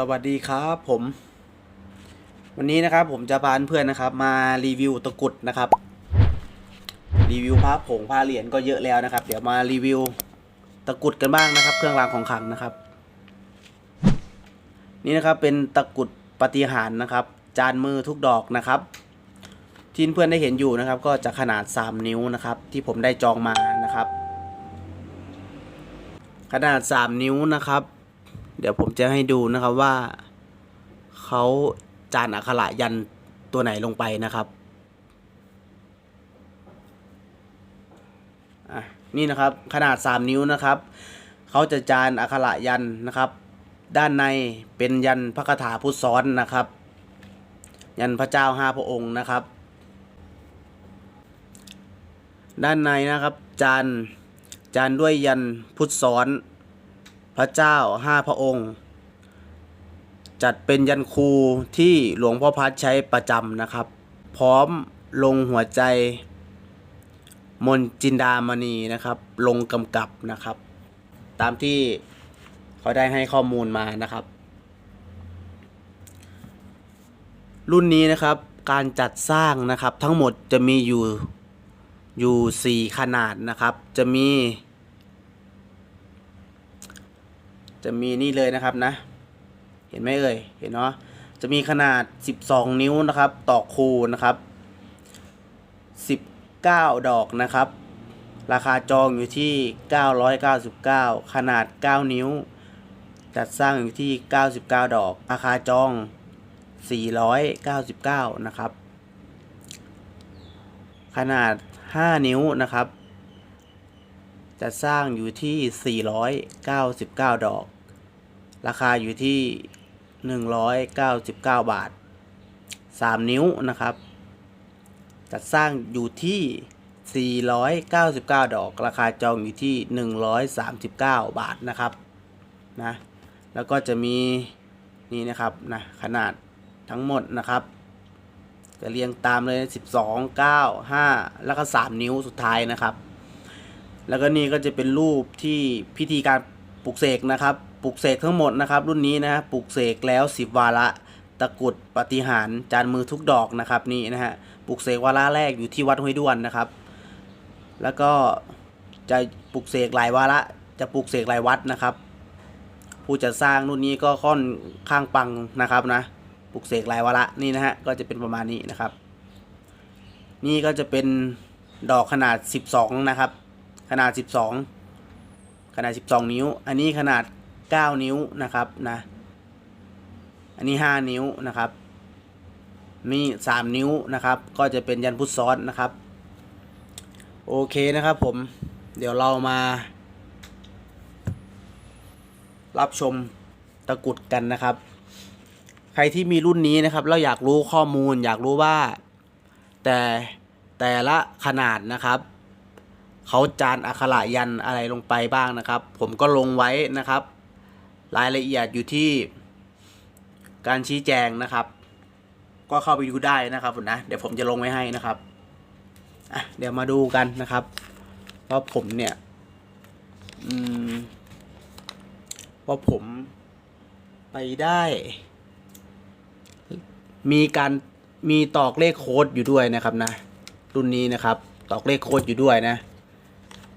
สวัสดีครับผม วันนี้นะครับผมจะพาเพื่อนนะครับ มารีวิวตะกุดนะครับ รีวิวพระผงพระเหรียญก็เยอะแล้วนะครับ เดี๋ยวมารีวิวตะกุดกันบ้างนะครับ เครื่องรางของขลังนะครับ นี่นะครับเป็นตะกุดปฏิหารนะครับ จานมือทุกดอกนะครับที่เพื่อนได้เห็นอยู่นะครับ ก็จะขนาด 3 นิ้วนะครับ ที่ผมได้จองมานะครับ ขนาด 3 นิ้วนะครับ เดี๋ยวผมจะให้ดูนะครับว่าเขาจานอักขระยันตัวไหนลงไปนะครับอะนี่นะครับขนาด 3 นิ้วนะครับเขาจะจานอักขระยันนะครับ ด้านในเป็นยันพระคาถาพุทธซ้อนนะครับ ยันพระเจ้าห้าพระองค์นะครับ ด้านในนะครับจานจานด้วยยันพุทธซ้อน พระเจ้าห้าพระองค์ จัดเป็นยันครูที่หลวงพ่อพัดใช้ประจำนะครับ พร้อมลงหัวใจ มนจินดามณีนะครับ ลงกำกับนะครับ ตามที่เขาได้ให้ข้อมูลมานะครับ รุ่นนี้นะครับการจัดสร้างนะครับทั้งหมดจะมีอยู่อยู่สี่ขนาดนะครับ จะมี จะมีนี่เลยนะครับนะ เห็นไหมเอ่ย เห็นเนาะ จะมีขนาด 12 นิ้วนะครับ ต่อคูนะครับ 19 ดอกนะครับ ราคาจองอยู่ที่ 999 ขนาด 9 นิ้ว จัดสร้างอยู่ที่ 99 ดอก ราคาจอง 499 นะครับ ขนาด 5 นิ้วนะครับ จะสร้างอยู่ที่ 499 ดอก ราคาอยู่ที่ 199 บาท 3 นิ้วนะครับ จัดสร้างอยู่ที่ 499 ดอก ราคาจองอยู่ที่ 139 บาทนะครับ นะ แล้วก็จะมีนี่นะครับ นะ ขนาดทั้งหมดนะครับ จะเรียงตามเลย 12 9 5 แล้วก็ 3 นิ้วสุดท้ายนะครับ แล้วก็นี่ก็จะเป็นรูปที่พิธีการปลุกเสกนะครับ ปลุกเสกทั้งหมดนะครับ รุ่นนี้นะฮะปลุกเสกแล้ว 10 วาระตะกุดปฏิหารจานมือทุกดอกนะครับนี่นะฮะปลุกเสกวาระแรกอยู่ที่วัดห้วยด้วนนะครับ แล้วก็จะปลุกเสกหลายวาระจะปลุกเสกหลายวัดนะครับ ผู้จัดสร้างรุ่นนี้ก็ค่อนข้างปังนะครับนะปลุกเสกหลายวาระนี่นะฮะก็จะเป็นประมาณนี้นะครับ นี่ก็จะเป็นดอกขนาด 12 นะครับ ขนาด 12 ขนาด 12 นิ้ว อันนี้ขนาด 9 นิ้วนะครับนะอันนี้ 5 นิ้วนะครับมี3นิ้วนะครับ ก็จะเป็นยันพุทธซ้อนนะครับ โอเคนะครับผมเดี๋ยวเรามา รับชมตะกรุดกันนะครับ ใครที่มีรุ่นนี้นะครับแล้วอยากรู้ข้อมูลอยากรู้ว่า แต่แต่ละขนาดนะครับ เขาจานอักขระยันอะไรลงไปบ้างนะครับ ผมก็ลงไว้นะครับ รายละเอียดอยู่ที่การชี้แจงนะครับ ก็เข้าไปดูได้นะครับผมนะเดี๋ยวผมจะลงไว้ให้นะครับอะเดี๋ยวมาดูกันนะครับว่าผมเนี่ยอืมว่าผมไปได้ มีการมีตอกเลขโค้ดอยู่ด้วยนะครับนะ รุ่นนี้นะครับ ตอกเลขโค้ดอยู่ด้วยนะ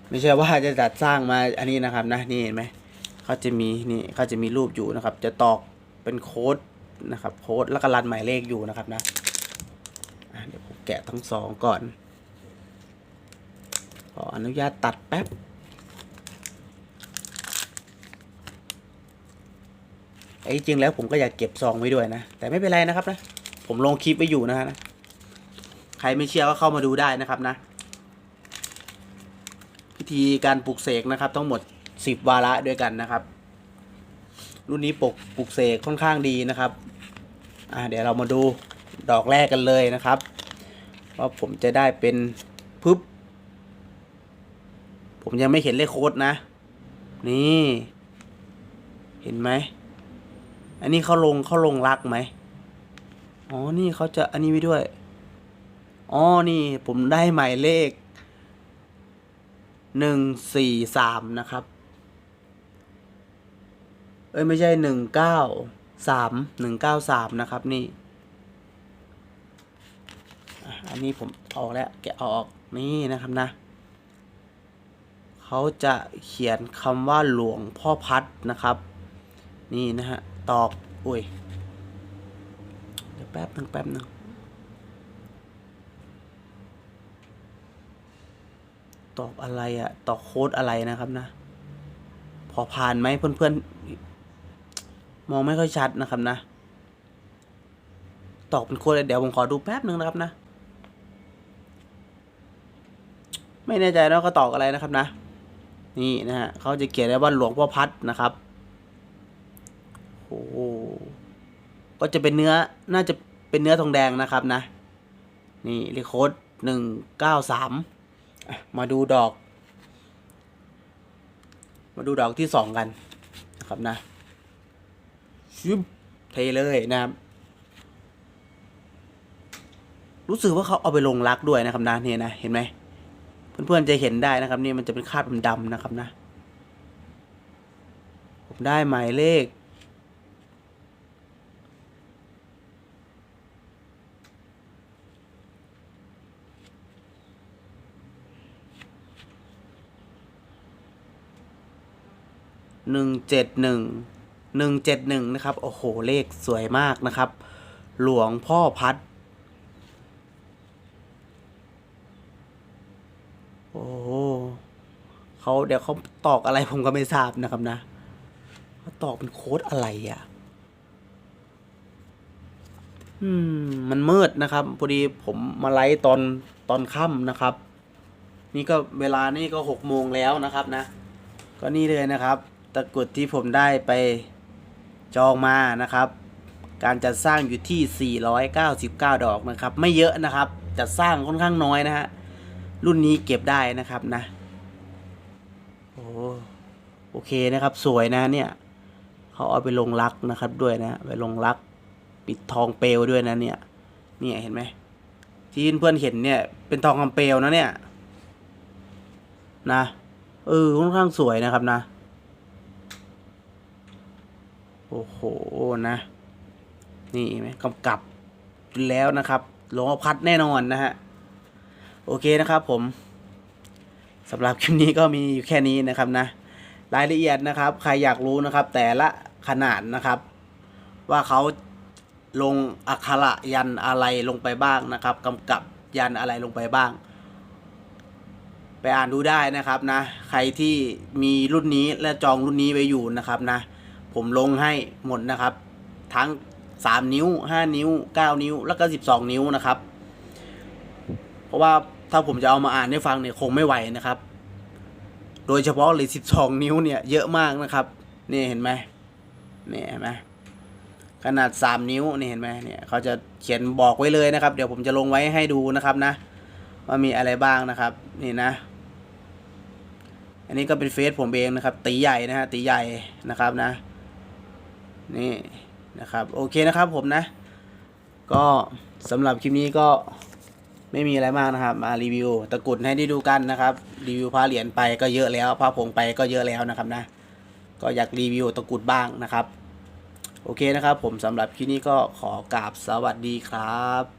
ไม่ใช่ว่าจะจัดสร้างมาอันนี้นะครับนะนี่เห็นไหมเขาจะมีนี่เขาจะมีรูปอยู่นะครับ จะตอกเป็นโค้ดนะครับโค้ดแล้วก็รันหมายเลขอยู่นะครับนะเดี๋ยวผมแกะทั้งสองก่อนขออนุญาตตัดแป๊บไอ้จริงแล้วผมก็อยากเก็บซองไว้ด้วยนะ แต่ไม่เป็นไรนะครับนะ ผมลงคลิปไว้อยู่นะฮะนะใครไม่เชื่อก็เข้ามาดูได้นะครับนะ ธีการปลุกเสกนะครับ ทั้งหมด 10 วาระด้วยกันนะครับ รุ่นนี้ปลุกปลุกเสกค่อนข้างดีนะครับอ่าเดี๋ยวเรามาดูดอกแรกกันเลยนะครับว่าผมจะได้เป็นปึ๊บผมยังไม่เห็นเลขโค้ดนะ นี่ เห็นไหม อันนี้เขาลงเขาลงรักไหมอ๋อ นี่เขาจะอันนี้ไว้ด้วย อ๋อ นี่ผมได้หมายเลข หนึ่งสี่สามนะครับ เอ้ยไม่ใช่หนึ่งเก้าสามหนึ่งเก้าสามนะครับนี่ อันนี้ผมออกแล้วแกะเอออกนี่นะครับนะ เขาจะเขียนคำว่าหลวงพ่อพัดนะครับ นี่นะฮะ ตอก อุ้ย เดี๋ยวแป๊บหนึ่งแป๊บหนึ่ง ตอกอะไรอะตอกโค้ดอะไรนะครับนะ พอผ่านไหมเพื่อนๆ มองไม่ค่อยชัดนะครับนะ ตอกเป็นโค้ดเดี๋ยวผมขอดูแป๊บหนึ่งนะครับนะ ไม่แน่ใจนะก็ตอกอะไรนะครับนะ นี่นะฮะเขาจะเขียนไว้ว่าหลวงพ่อพัดนะครับโอ้โหก็จะเป็นเนื้อน่าจะเป็นเนื้อทองแดงนะครับนะ นี่เลขโค้ดหนึ่งเก้าสาม มาดูดอก มาดูดอกที่สองกันนะครับนะชิบเทเลยนะครับ รู้สึกว่าเขาเอาไปลงรักด้วยนะครับนะเนี่ยนะเห็นไหมเพื่อนๆจะเห็นได้นะครับนี่มันจะเป็นคราบดำๆนะครับนะ ผมได้หมายเลข หนึ่งเจ็ดหนึ่งหนึ่งเจ็ดหนึ่งนะครับ โอ้โห เลขสวยมากนะครับ หลวงพ่อพัด โอ้เขาเดี๋ยวเขาตอกอะไรผมก็ไม่ทราบนะครับนะเขาตอกเป็นโค้ดอะไรอะ่ะ อืม มันมืดนะครับ พอดีผมมาไลฟ์ตอนตอนค่ำนะครับ นี่ก็เวลานี่ก็หกโมงแล้วนะครับนะ ก็นี่เลยนะครับะกรุดที่ผมได้ไปจองมานะครับ การจัดสร้างอยู่ที่ 499 ดอกนะครับ ไม่เยอะนะครับ จัดสร้างค่อนข้างน้อยนะฮะ รุ่นนี้เก็บได้นะครับนะ โอ้โอเคนะครับ สวยนะเนี่ย เขาเอาไปลงรักนะครับด้วยนะ ไปลงรัก ปิดทองเปลวด้วยนะเนี่ย เนี่ยเห็นไหม ที่เพื่อนเห็นเนี่ย เป็นทองคำเปลวนะเนี่ย นะ เออ ค่อนข้างสวยนะครับนะ โอ้โหนะ นี่ไหมกำกับแล้วนะครับหลวงพ่อพัดแน่นอนนะฮะ โอเคนะครับผมสำหรับคลิปนี้ก็มีอยู่แค่นี้นะครับนะ รายละเอียดนะครับ ใครอยากรู้นะครับ แต่ละขนาดนะครับ ว่าเขาลงอักขระยันอะไรลงไปบ้างนะครับกำกับยันอะไรลงไปบ้าง ไปอ่านดูได้นะครับนะ ใครที่มีรุ่นนี้และจองรุ่นนี้ไว้อยู่นะครับนะ ผมลงให้หมดนะครับ ทั้ง 3 นิ้ว 5 นิ้ว 9 นิ้ว แล้วก็ 12 นิ้วนะครับ เพราะว่าถ้าผมจะเอามาอ่านให้ฟังเนี่ยคงไม่ไหวนะครับ โดยเฉพาะเลย 12 นิ้วเนี่ยเยอะมากนะครับ นี่เห็นไหมนี่เห็นไหมขนาด 3 นิ้วนี่เห็นไหมเนี่ยเขาจะเขียนบอกไว้เลยนะครับ เดี๋ยวผมจะลงไว้ให้ดูนะครับนะ ว่ามีอะไรบ้างนะครับ นี่นะ อันนี้ก็เป็นเฟซผมเองนะครับ ตีใหญ่นะฮะตีใหญ่นะครับนะ นี่นะครับโอเคนะครับผมนะ ก็สำหรับคลิปนี้ก็ไม่มีอะไรมากนะครับ มารีวิวตะกรุดให้ได้ดูกันนะครับ รีวิวพระเหรียญไปก็เยอะแล้วพระผงไปก็เยอะแล้วนะครับนะ ก็อยากรีวิวตะกรุดบ้างนะครับ โอเคนะครับผมสำหรับคลิปนี้ก็ขอกราบสวัสดีครับ